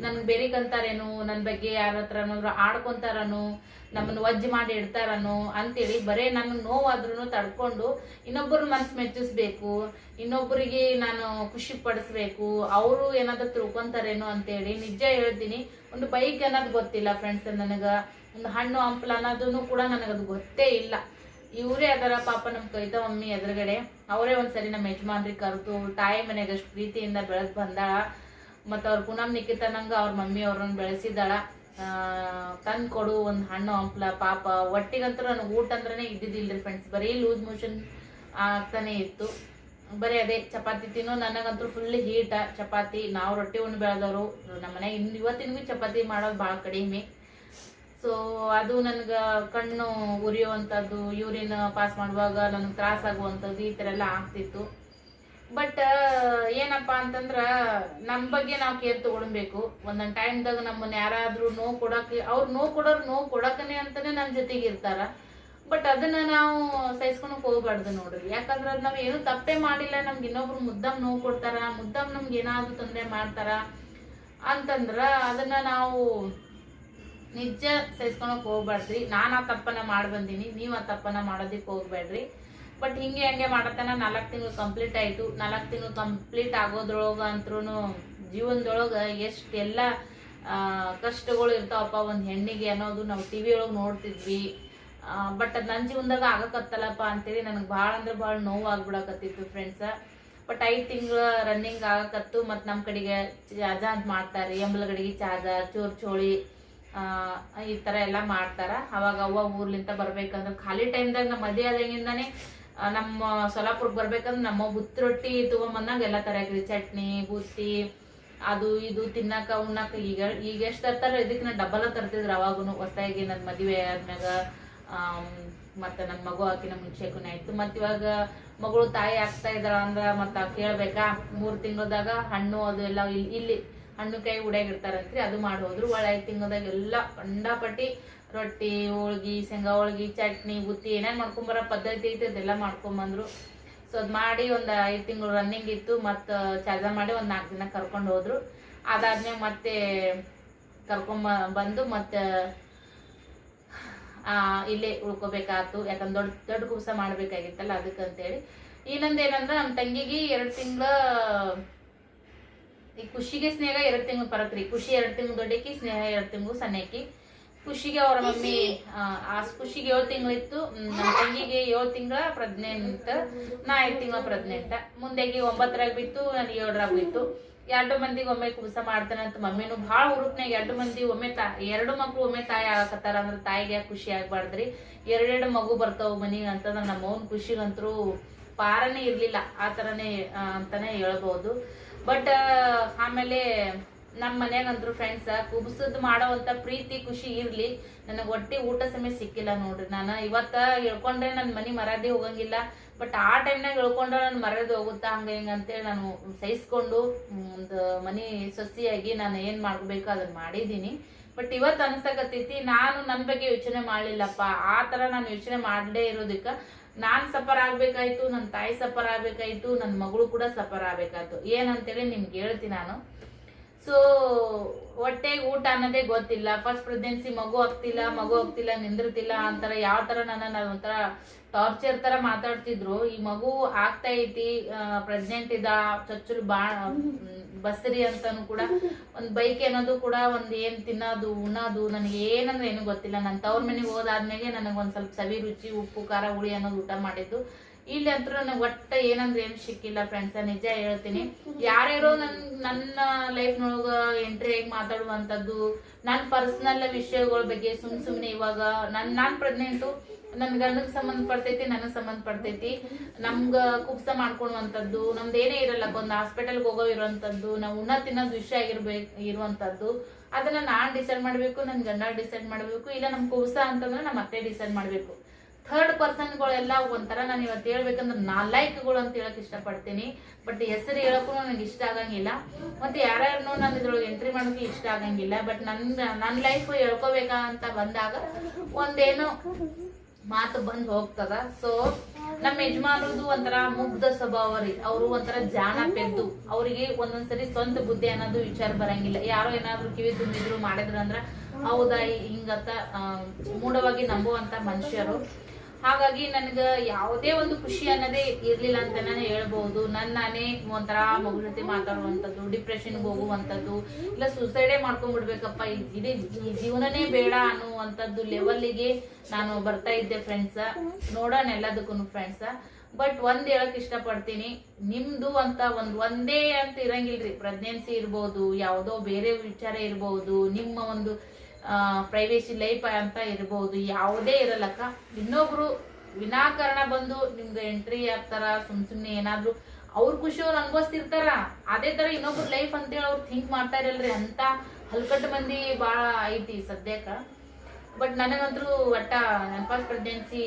ನನ್ಗೆ ಬೆರಿಗಂತಾರೇನು? ನನ್ನ ಬಗ್ಗೆ ಯಾರ ಹತ್ರನಾದ್ರು ಆಡ್ಕೊಂತಾರನು? ನಮ್ಮನ್ನು ವಜ್ಜೆ ಮಾಡಿ ಇಡ್ತಾರನು? ಅಂತೇಳಿ ಬರೇ ನನ್ನ ನೋವಾದ್ರೂ ತಡ್ಕೊಂಡು ಇನ್ನೊಬ್ಬರ ಮನ್ಸು ಮೆಚ್ಚಿಸ್ಬೇಕು. ಇನ್ನೊಬ್ಬರಿಗೆ ನಾನು ಖುಷಿ ಪಡಿಸ್ಬೇಕು. ಅವರು ಏನಾದ್ರು ತಿಳ್ಕೊಂತಾರೇನೋ ಅಂತೇಳಿ ನಿಜ ಹೇಳ್ತೀನಿ. ಒಂದು ಬೈಕ್ ಅನ್ನೋದು ಗೊತ್ತಿಲ್ಲ ಫ್ರೆಂಡ್ಸ್ ನನಗ. ಒಂದು ಹಣ್ಣು, ಹಂಪಲ ಅನ್ನೋದನ್ನು ಕೂಡ ನನಗದು ಗೊತ್ತೇ ಇಲ್ಲ. ಇವರೇ ಅದರ ಪಾಪ ನಮ್ಮ ಕೈತ ಮಮ್ಮಿ ಎದುರುಗಡೆ. ಅವರೇ ಒಂದ್ಸರಿ ನಮ್ಮ ಯಜಮಾನ್ರಿಗೆ ಕರೆದು ತಾಯಿ ಮನೆಗೆ ಅಷ್ಟು ಪ್ರೀತಿಯಿಂದ ಬೆಳೆದು ಬಂದಾಳ. ಮತ್ತು ಅವ್ರ ಪುನಮ್ ನಿಖಿತನಂಗ ಅವ್ರ ಮಮ್ಮಿ ಅವ್ರನ್ನ ಬೆಳೆಸಿದಾಳ ತಂದು ಕೊಡು ಒಂದು ಹಣ್ಣು, ಹಂಪ್ಲ, ಪಾಪ. ಒಟ್ಟಿಗಂತೂ ನನಗೆ ಊಟ ಅಂದ್ರೆ ಇದ್ದಿದ್ದಿಲ್ರಿ ಫ್ರೆಂಡ್ಸ್ ಬರೀ ಲೂಸ್ ಮೋಷನ್ ಆಗ್ತಾನೆ ಇತ್ತು. ಬರೀ ಅದೇ, ಚಪಾತಿ ತಿನ್ನೋ ನನಗಂತೂ ಫುಲ್ ಹೀಟ ಚಪಾತಿ, ನಾವು ರೊಟ್ಟಿ ಉಂಡು ಬೆಳೆದವರು. ನಮ್ಮನೆ ಇನ್ನು ಇವತ್ತಿನಗೂ ಚಪಾತಿ ಮಾಡೋದು ಭಾಳ ಕಡಿಮೆ. ಸೊ ಅದು ನನಗೆ ಕಣ್ಣು ಉರಿಯುವಂತದ್ದು ಯೂರಿನ್ ಪಾಸ್ ಮಾಡುವಾಗ ನನಗೆ ತ್ರಾಸ ಆಗುವಂತದ್ದು ಈ ಥರ ಎಲ್ಲ ಆಗ್ತಿತ್ತು. ಬಟ್ ಏನಪ್ಪ ಅಂತಂದ್ರ ನಮ್ಮ ಬಗ್ಗೆ ನಾವು ಕೇರ್ ತಗೊಳ್ಬೇಕು. ಒಂದೊಂದು ಟೈಮ್ದಾಗ ನಮ್ಮನ್ನ ಯಾರಾದ್ರೂ ನೋವು ಕೊಡಕ್ಕೆ, ಅವ್ರು ನೋವು ಕೊಡೋರು ನೋವು ಕೊಡಕನೆ ಅಂತಾನೆ ನಮ್ಮ ಜೊತೆಗೆ ಇರ್ತಾರ. ಬಟ್ ಅದನ್ನ ನಾವು ಸಹಿಸ್ಕೊಳಕ್ ಹೋಗ್ಬಾರ್ದು ನೋಡ್ರಿ. ಯಾಕಂದ್ರ ಅದ್ ನಾವ್ ಏನು ತಪ್ಪೇ ಮಾಡಿಲ್ಲ, ನಮ್ಗೆ ಇನ್ನೊಬ್ರು ಮುದ್ದಮ್ ನೋವು ಕೊಡ್ತಾರ, ಮುದ್ದಮ್ ನಮ್ಗೆ ಏನಾದ್ರೂ ತೊಂದರೆ ಮಾಡ್ತಾರ ಅಂತಂದ್ರ ಅದನ್ನ ನಾವು ನಿಜ ಸಹಿಸ್ಕೊಳಕ್ ಹೋಗ್ಬಾರ್ದ್ರಿ. ನಾನು ಆ ತಪ್ಪನ್ನ ಮಾಡಿ ಬಂದೀನಿ, ನೀವು ಆ ತಪ್ಪನ್ನ ಮಾಡೋದಿಕ್ ಹೋಗ್ಬೇಡ್ರಿ. ಬಟ್ ಹಿಂಗೆ ಹಂಗೆ ಮಾಡತನ ನಾಲ್ಕು ತಿಂಗಳು ಕಂಪ್ಲೀಟ್ ಆಯ್ತು. ನಾಲ್ಕು ತಿಂಗಳು ಕಂಪ್ಲೀಟ್ ಆಗೋದ್ರೊಳಗ ಅಂತ್ರೂ ಜೀವನದೊಳಗೆ ಎಷ್ಟೆಲ್ಲ ಆ, ಕಷ್ಟಗಳು ಇರ್ತಾವಪ್ಪ ಒಂದು ಹೆಣ್ಣಿಗೆ ಅನ್ನೋದು ನಾವು ಟಿ ವಿ ಒಳಗೆ ನೋಡ್ತಿದ್ವಿ. ಬಟ್ ಅದು ನನ್ನ ಜೀವನದಾಗ ಆಗಕತ್ತಲ್ಲಪ್ಪ ಅಂತೇಳಿ ನನಗೆ ಭಾಳ ಅಂದ್ರೆ ಭಾಳ ನೋವು ಆಗ್ಬಿಡಕತ್ತಿತ್ತು ಫ್ರೆಂಡ್ಸ ಬಟ್ ಐದು ತಿಂಗಳ ರನ್ನಿಂಗ್ ಆಗಕತ್ತು ಮತ್ತು ನಮ್ಮ ಕಡೆಗೆ ಚಾಜ ಅಂತ ಮಾಡ್ತಾರೆ. ಎಂಬಲಗಡಿಗೆ ಚಾಜಾ ಚೋರ್ ಚೋಳಿ ಈ ಥರ ಎಲ್ಲ ಮಾಡ್ತಾರೆ. ಅವಾಗ ಅವ್ವ ಊರ್ಲಿಂತ ಬರ್ಬೇಕಂದ್ರೆ ಖಾಲಿ ಟೈಮ್ದಾಗ ನಮ್ಮ ಮದುವೆ ಆದಾಗಿಂದಾನೆ ನಮ್ಮ ಸೊಲಾಪುರಕ್ಕೆ ಬರ್ಬೇಕಂದ್ರೆ ನಮ್ಮ ಬುತ್ತಿ ರೊಟ್ಟಿ ತಗೊಂಬಂದಾಗ ಎಲ್ಲ ತರಕ್ರಿ ಚಟ್ನಿ ಬುತ್ತಿ ಅದು ಇದು ತಿನ್ನಕ, ಉಣ್ಣಾಕ, ಈಗ ಈಗ ಎಷ್ಟು ತರ್ತಾರ ಇದಕ್ಕೆ ನಾ ಡಬಲ್ ತರ್ತಿದ್ರು ಅವಾಗೂ ಹೊಸದಾಗಿ ನನ್ನ ಮದುವೆ ಆದ್ಮ್ಯಾಗ ಮತ್ತೆ ನನ್ನ ಮಗು ಹಾಕಿನ ಮುಂಚೆಕೂನೆ ಆಯ್ತು. ಮತ್ತೆ ಇವಾಗ ಮಗಳು ತಾಯಿ ಆಗ್ತಾ ಇದ್ದಾಳ ಅಂದ್ರ ಮತ್ತ ಕೇಳ್ಬೇಕಾ? ಮೂರು ತಿಂಗಳದಾಗ ಹಣ್ಣು ಅದು ಎಲ್ಲ ಇಲ್ಲಿ ಇಲ್ಲಿ ಹಣ್ಣು ಕೈ ಉಡ್ಯಾಗಿರ್ತಾರಂತ್ರಿ ಅದು ಮಾಡಿ ಹೋದ್ರು ಒಳ್ಳೆ ಐದು ತಿಂಗಳದಾಗ ಎಲ್ಲ ಕಂಡಾಪಟ್ಟಿ ರೊಟ್ಟಿ, ಹೋಳ್ಗಿ, ಶೇಂಗಾ ಹೋಳ್ಗಿ, ಚಟ್ನಿ, ಬುತ್ತಿ ಏನೇನು ಮಾಡ್ಕೊಂಬರ ಪದ್ಧತಿ ಐತಿ ಅದೆಲ್ಲ ಮಾಡ್ಕೊಂಬಂದ್ರು. ಸೊ ಅದು ಮಾಡಿ ಒಂದು ಐದು ತಿಂಗಳು ರನ್ನಿಂಗ್ ಇತ್ತು, ಮತ್ತು ಚಾರ್ಜ ಮಾಡಿ ಒಂದು ನಾಲ್ಕು ದಿನ ಕರ್ಕೊಂಡು ಹೋದ್ರು. ಅದಾದ್ಮೇಲೆ ಮತ್ತೆ ಕರ್ಕೊಂಬ, ಬಂದು ಮತ್ತೆ ಇಲ್ಲೇ ಉಳ್ಕೋಬೇಕಾಯ್ತು ಯಾಕಂದ್ರೆ ದೊಡ್ಡ ದೊಡ್ಡ ಕುಬ್ಸ ಮಾಡಬೇಕಾಗಿತ್ತಲ್ಲ ಅದಕ್ಕಂತೇಳಿ. ಇನ್ನೊಂದೇನಂದ್ರೆ ನಮ್ಮ ತಂಗಿಗೆ ಎರಡು ತಿಂಗಳ ಈ ಖುಷಿಗೆ ಸ್ನೇಹ ಎರಡ್ ತಿಂಗಳು ಪರಕ್ರಿ ಖುಷಿ ಎರಡ್ ತಿಂಗಳು ದೊಡ್ಡಕಿ ಸ್ನೇಹ ಎರಡ್ ತಿಂಗಳು ಸಣ್ಣಕಿ ಖುಷಿಗೆ ಅವ್ರ ಮಮ್ಮಿ ಆ, ಖುಷಿಗೆ ಏಳು ತಿಂಗಳಿತ್ತು. ನಮ್ಮ ತಂಗಿಗೆ ಏಳು ತಿಂಗಳ ಪ್ರಜ್ಞೆಂಟ್ ನಾ ಐದು ತಿಂಗಳ ಪ್ರೆಗ್ನೆಂಟ್ ಮುಂದೆಗೆ ಒಂಬತ್ತರಾಗ ಬಿತ್ತು ನನ್ ಏಳರಾಗ ಬಿತ್ತು ಎರಡು ಮಂದಿಗೆ ಒಮ್ಮೆ ಕುಸ ಮಾಡ್ತಾನಂತ ಅಂತ ಮಮ್ಮಿನೂ ಭಾಳ ಹುರುಪ್ನಾಗ ಎರಡು ಮಂದಿ ಒಮ್ಮೆ ತಾ ಎರಡು ಮಕ್ಳು ಒಮ್ಮೆ ತಾಯಿ ಆಗಕತ್ತಾರ ಅಂದ್ರೆ ತಾಯಿಗೆ ಯಾಕೆ ಖುಷಿ ಆಗ್ಬಾರ್ದ್ರಿ. ಎರಡೆರಡು ಮಗು ಬರ್ತಾವ ಮನಿಗೆ ಅಂತಂದ್ರೆ ನಮ್ಮ ಅವ್ನ ಖುಷಿಗಂತರೂ ಪಾರನೇ ಇರಲಿಲ್ಲ. ಆ ಥರನೇ ಅಂತಾನೆ ಹೇಳ್ಬೋದು. ಬಟ್ ಆಮೇಲೆ ನಮ್ಮ ಮನ್ಯಾಗಂತ್ರು ಫ್ರೆಂಡ್ಸ್ ಕುಬ್ಸದ್ ಮಾಡೋವಂಥ ಪ್ರೀತಿ, ಖುಷಿ ಇರ್ಲಿ. ನನಗೆ ಒಟ್ಟಿ ಊಟ ಸಮೇತ ಸಿಕ್ಕಿಲ್ಲ ನೋಡ್ರಿ ನಾನು. ಇವತ್ತ ಹೇಳ್ಕೊಂಡ್ರೆ ನನ್ನ ಮನಿ ಮರ್ಯಾದೆ ಹೋಗಂಗಿಲ್ಲ. ಬಟ್ ಆ ಟೈಮ್ನಾಗ ಹೇಳ್ಕೊಂಡ್ರೆ ನಾನು ಮರ್ಯಾದೆ ಹೋಗುತ್ತಾ? ಹಂಗ ಹಿಂಗ ಅಂತೇಳಿ ನಾನು ಸಹಿಸ್ಕೊಂಡು, ಒಂದು ಮನಿ ಸೊಸಿಯಾಗಿ ನಾನು ಏನ್ ಮಾಡ್ಬೇಕು ಅದನ್ನ ಮಾಡಿದೀನಿ ಬಟ್ ಇವತ್ತು ಅನ್ಸಕತ್ತೈತಿ, ನಾನು ನನ್ನ ಬಗ್ಗೆ ಯೋಚನೆ ಮಾಡ್ಲಿಲ್ಲಪ್ಪ. ಆ ತರ ನಾನು ಯೋಚನೆ ಮಾಡಲೇ ಇರೋದಕ್ಕ. ನಾನ್ ಸಫರ್ ಆಗ್ಬೇಕಾಯ್ತು ನನ್ನ ತಾಯಿ ಸಫರ್ ಆಗ್ಬೇಕಾಯ್ತು ನನ್ನ ಮಗಳು ಕೂಡ ಸಫರ್ ಆಗ್ಬೇಕಾಯ್ತು. ಏನಂತೇಳಿ ನಿಮ್ಗೆ ಹೇಳ್ತೀನಿ ನಾನು. ಸೊ ಹೊಟ್ಟೆಗೆ ಊಟ ಅನ್ನೋದೇ ಗೊತ್ತಿಲ್ಲ. ಫಸ್ಟ್ ಪ್ರೆಗ್ನೆನ್ಸಿ ಮಗು ಆಗ್ತಿಲ್ಲ ಮಗು ಆಗ್ತಿಲ್ಲ, ನಿಂದಿರ್ತಿಲ್ಲ ಅಂತರ, ಯಾವ ತರ ನನ್ನ ಒಂಥರ ಟಾರ್ಚರ್ ತರ ಮಾತಾಡ್ತಿದ್ರು. ಈ ಮಗು ಆಗ್ತಾ ಐತಿ ಪ್ರೆಗ್ನೆಂಟ್ ಇದ, ಚಚ್ಚುಲ್ ಬಾ, ಬಸರಿ ಅಂತಾನು ಕೂಡ ಒಂದ್ ಬೈಕ್ ಏನೋದು ಕೂಡ ಒಂದ್ ಏನ್ ತಿನ್ನೋದು ಉಣ್ಣೋದು ನನಗೆ ಏನಂದ್ರೆ ಏನು ಗೊತ್ತಿಲ್ಲ. ನನ್ನ ತವ್ರ ಮನೆಗೆ ಹೋದಾದ್ಮೇಲೆ ನನಗೆ ಒಂದ್ ಸ್ವಲ್ಪ ಸವಿ ರುಚಿ ಉಪ್ಪು, ಖಾರ, ಹುಳಿ ಅನ್ನೋದು ಊಟ ಮಾಡಿದ್ದು. ಇಲ್ಲಿ ಅಂತೂ ನನಗೆ ಒಟ್ಟ ಏನಂದ್ರೆ ಏನು ಸಿಕ್ಕಿಲ್ಲ ಫ್ರೆಂಡ್ಸ್ ನಿಜ ಹೇಳ್ತೀನಿ. ಯಾರ್ಯಾರೋ ನನ್, ನನ್ನ ಲೈಫ್ನೊಳಗ ಎಂಟ್ರಿ ಆಗಿ ಮಾತಾಡುವಂಥದ್ದು ನನ್ನ ಪರ್ಸನಲ್ ವಿಷಯಗಳ ಬಗ್ಗೆ ಸುಮ್ ಸುಮ್ನೆ ಇವಾಗ ನನ್, ನಾನ್ ಪ್ರೆಗ್ನೆಂಟು ನನ್ ಗಂಡಗ್ ಸಂಬಂಧ ಪಡ್ತೈತಿ ನನಗ್ ಸಂಬಂಧ ಪಡ್ತೈತಿ ನಮ್ಗ ಕುಪ್ಸ ಮಾಡ್ಕೊಳುವಂಥದ್ದು ನಮ್ದು ಏನೇ ಇರಲ್ಲ ಒಂದ್ ಹಾಸ್ಪಿಟಲ್ಗೆ ಹೋಗೋ ಇರುವಂತದ್ದು, ನಾವು ಉಣ್ಣ ತಿನ್ನೋದ್ ವಿಷಯ ಆಗಿರ್ಬೇಕು ಇರುವಂತದ್ದು. ಅದನ್ನ ನಾನ್ ಡಿಸೈಡ್ ಮಾಡ್ಬೇಕು, ನನ್ ಗಂಡ ಡಿಸೈಡ್ ಮಾಡ್ಬೇಕು, ಇಲ್ಲ ನಮ್ ಕುಪ್ಸ ಅಂತಂದ್ರೆ ನಮ್ಮ ಅತ್ತೆ ಡಿಸೈಡ್ ಮಾಡ್ಬೇಕು. ಥರ್ಡ್ ಪರ್ಸನ್ಗಳೆಲ್ಲ ಒಂಥರ ನಾನು ಇವತ್ತು ಹೇಳ್ಬೇಕಂದ್ರೆ ನಾಲ್ಕುಗಳು ಅಂತ ಹೇಳಕ್ ಇಷ್ಟಪಡ್ತೀನಿ. ಬಟ್ ಹೆಸರು ಹೇಳಕ್ಕೂ ನನಗೆ ಇಷ್ಟ ಆಗಂಗಿಲ್ಲ. ಮತ್ತೆ ಯಾರ್ಯಾರು ನಾನು ಇದ್ರೊಳಗೆ ಎಂಟ್ರಿ ಮಾಡೋಕೆ ಇಷ್ಟ ಆಗಂಗಿಲ್ಲ. ಬಟ್ ನನ್ನ ನನ್ನ ಲೈಫ್ ಹೇಳ್ಕೋಬೇಕಾ ಅಂತ ಬಂದಾಗ ಒಂದೇನೋ ಮಾತು ಬಂದು ಹೋಗ್ತದ. ಸೊ ನಮ್ಮ ಯಜಮಾನರದು ಒಂಥರ ಮುಗ್ಧ ಸ್ವಭಾವ ರೀ. ಅವರು ಒಂಥರ ಜಾಣ ಪೆದ್ದು. ಅವರಿಗೆ ಒಂದೊಂದ್ಸರಿ ಸ್ವಂತ ಬುದ್ಧಿ ಅನ್ನೋದು ವಿಚಾರ ಬರಂಗಿಲ್ಲ. ಯಾರೋ ಏನಾದ್ರು ಕಿವಿ ತುಂಬಿದ್ರು, ಮಾಡಿದ್ರು ಅಂದ್ರ ಹೌದಾ, ಹಿಂಗತ್ತ ಮೂಢವಾಗಿ ನಂಬುವಂತ ಮನುಷ್ಯರು. ಹಾಗಾಗಿ ನನಗೆ ಯಾವುದೇ ಒಂದು ಖುಷಿ ಅನ್ನೋದೇ ಇರ್ಲಿಲ್ಲ ಅಂತ ನಾನು ಹೇಳ್ಬಹುದು. ನನ್ ನಾನೇ ಒಂಥರ ಮಗು ಜೊತೆ ಮಾತಾಡುವಂಥದ್ದು ಡಿಪ್ರೆಷನ್ಗೆ ಹೋಗುವಂಥದ್ದು, ಇಲ್ಲ ಸುಸೈಡೇ ಮಾಡ್ಕೊಂಡ್ಬಿಡ್ಬೇಕಪ್ಪ ಇಡೀ ಜೀವನನೇ ಬೇಡ ಅನ್ನುವಂಥದ್ದು ಲೆವೆಲ್ಗೆ ನಾನು ಬರ್ತಾ ಇದ್ದೆ ಫ್ರೆಂಡ್ಸ ನೋಡೋಣ ಎಲ್ಲದಕ್ಕೂ ಫ್ರೆಂಡ್ಸ ಬಟ್ ಒಂದ್ ಹೇಳಕ್ ಇಷ್ಟಪಡ್ತೀನಿ, ನಿಮ್ದು ಅಂತ ಒಂದ್ ಒಂದೇ ಅಂತ ಇರಂಗಿಲ್ರಿ. ಪ್ರೆಗ್ನೆನ್ಸಿ ಇರ್ಬೋದು, ಯಾವುದೋ ಬೇರೆ ವಿಚಾರ ಇರ್ಬೋದು, ನಿಮ್ಮ ಒಂದು ಪ್ರೈವೇಸಿ ಲೈಫ್ ಅಂತ ಇರ್ಬೋದು, ಯಾವುದೇ ಇರಲ್ಲಕ್ಕ ಇನ್ನೊಬ್ರು ವಿನಾಕಾರಣ ಬಂದು ನಿಮ್ದು ಎಂಟ್ರಿ ಆಗ್ತಾರ ಸುಮ್ ಸುಮ್ನೆ ಏನಾದ್ರು, ಅವ್ರ ಖುಷಿ ಅವ್ರು ಅನ್ಭವಿಸ್ತಿರ್ತಾರ. ಅದೇ ತರ ಇನ್ನೊಬ್ರು ಲೈಫ್ ಅಂತೇಳಿ ಅವ್ರು ಥಿಂಕ್ ಮಾಡ್ತಾ ಇರಲ್ರಿ. ಅಂತ ಹಲ್ಕಟ್ಟು ಮಂದಿ ಬಾಳ ಐತಿ ಸದ್ಯಕ್ಕ. ಬಟ್ ನನಗಂತೂ ಒಟ್ಟ ನೆನಪಾಸ್ ಪ್ರೆಗ್ನೆನ್ಸಿ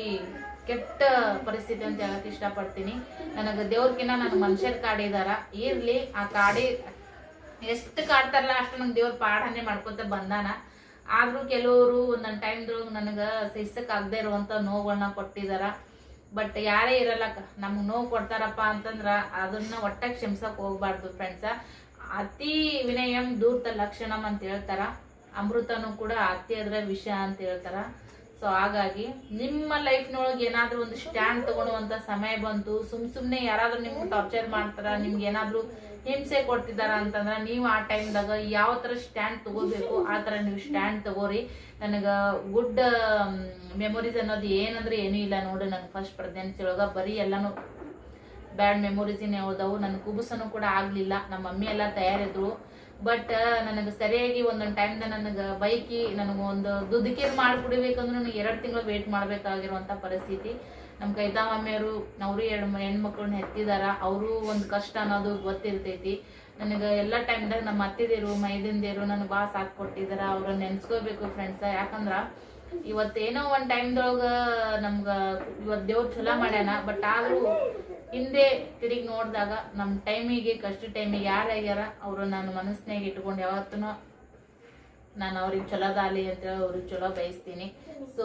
ಕೆಟ್ಟ ಪರಿಸ್ಥಿತಿ ಅಂತ ಹೇಳಕ್ ಇಷ್ಟಪಡ್ತೀನಿ. ನನಗೆ ದೇವ್ರಕಿನ್ನ ನನ್ನ ಮನುಷ್ಯರ್ ಕಾಡಿದಾರ ಇರ್ಲಿ, ಆ ಕಾಡಿ ಎಷ್ಟು ಕಾಡ್ತಾರಲ್ಲ ಅಷ್ಟು ನಂಗೆ ದೇವ್ರ ಪಾಠನೆ ಮಾಡ್ಕೊತ ಬಂದಾನ. ಆದ್ರೂ ಕೆಲವರು ಒಂದೊಂದು ಟೈಮ್ದೊಳಗೆ ನನಗೆ ಸಹಿಸಕ್ ಆಗದೆ ಇರುವಂತ ನೋವುಗಳನ್ನ ಕೊಟ್ಟಿದಾರ. ಬಟ್ ಯಾರೇ ಇರಲ್ಲಕ್ಕ ನಮ್ಗೆ ನೋವು ಕೊಡ್ತಾರಪ್ಪ ಅಂತಂದ್ರ ಅದನ್ನ ಒಟ್ಟ ಕ್ಷಮಿಸಕ್ ಹೋಗ್ಬಾರ್ದು ಫ್ರೆಂಡ್ಸ ಅತಿ ವಿನಯಂ ದೂರ್ತ ಲಕ್ಷಣಂ ಅಂತ ಹೇಳ್ತಾರ. ಅಮೃತನು ಕೂಡ ಅತಿ ಅದ್ರ ವಿಷಯ ಅಂತ ಹೇಳ್ತಾರ. ಸೊ ಹಾಗಾಗಿ ನಿಮ್ಮ ಲೈಫ್ನೊಳಗೆ ಏನಾದ್ರೂ ಒಂದು ಸ್ಟ್ಯಾಂಡ್ ತಗೊಳ್ಳುವಂತ ಸಮಯ ಬಂತು, ಸುಮ್ ಸುಮ್ನೆ ಯಾರಾದ್ರೂ ನಿಮ್ಗೆ ಟಾರ್ಚರ್ ಮಾಡ್ತಾರ, ನಿಮ್ಗೆ ಏನಾದ್ರೂ ಹಿಂಸೆ ಕೊಡ್ತಿದಾರ ಅಂತಂದ್ರ ನೀವು ಆ ಟೈಮ್ದಾಗ ಯಾವ ತರ ಸ್ಟ್ಯಾಂಡ್ ತಗೋಬೇಕು, ಆ ತರ ನೀವು ಸ್ಟ್ಯಾಂಡ್ ತಗೋರಿ. ನನಗ ಗುಡ್ ಮೆಮೊರೀಸ್ ಅನ್ನೋದು ಏನಂದ್ರೆ ಏನೂ ಇಲ್ಲ ನೋಡು. ನನ್ ಫಸ್ಟ್ ಪ್ರೆಗ್ನೆನ್ಸಿ ಒಳಗ ಬರೀ ಎಲ್ಲಾನು ಬ್ಯಾಡ್ ಮೆಮೊರೀಸ್ ಹೋದವು. ನನ್ನ ಕುಬುಸನು ಕೂಡ ಆಗ್ಲಿಲ್ಲ. ನಮ್ಮ ಮಮ್ಮಿ ಎಲ್ಲ ತಯಾರಿದ್ರು. ಬಟ್ ನನಗೆ ಸರಿಯಾಗಿ ಒಂದೊಂದು ಟೈಮ್ದ ನನಗೆ ಬೈಕಿ, ನನಗೊಂದು ದುದುಕೀರ್ ಮಾಡ್ಕೊಡ್ಬೇಕಂದ್ರೆ ನನಗೆ ಎರಡು ತಿಂಗಳು ವೇಟ್ ಮಾಡ್ಬೇಕಾಗಿರುವಂತ ಪರಿಸ್ಥಿತಿ. ನಮ್ಮ ಕೈತಾ ಮಮ್ಮಿಯವರು ಅವರು ಎರಡು ಹೆಣ್ಮಕ್ಳನ್ನ ಹೆತ್ತಿದಾರ, ಅವರು ಒಂದು ಕಷ್ಟ ಅನ್ನೋದು ಗೊತ್ತಿರ್ತೈತಿ. ನನಗೆ ಎಲ್ಲ ಟೈಮ್ದಾಗ ನಮ್ಮ ಅತ್ತಿದೇರು ಮೈದಿಂದೇರು ನನಗೆ ಭಾಳ ಸಾಕು ಕೊಟ್ಟಿದಾರ ಅವ್ರನ್ನ ನೆನ್ಸ್ಕೋಬೇಕು ಫ್ರೆಂಡ್ಸ ಯಾಕಂದ್ರ ಇವತ್ತೇನೋ ಒಂದು ಟೈಮ್ದೊಳಗ ನಮ್ಗೆ ಇವತ್ತು ದೇವ್ರು ಚಲೋ ಮಾಡ್ಯಾನ ಬಟ್ ಆದರೂ ಹಿಂದೆ ತಿರುಗಿ ನೋಡಿದಾಗ ನಮ್ಮ ಟೈಮಿಗೆ, ಕಷ್ಟ ಟೈಮಿಗೆ ಯಾರು ಆಗ್ಯಾರ ಅವರು ನಾನು ಮನಸ್ಸಿನಾಗ ಇಟ್ಕೊಂಡು ಯಾವತ್ತೂ ನಾನು ಅವ್ರಿಗೆ ಚಲೋದಾಗಲಿ ಅಂತ ಅವ್ರಿಗೆ ಚಲೋ ಬಯಸ್ತೀನಿ. ಸೊ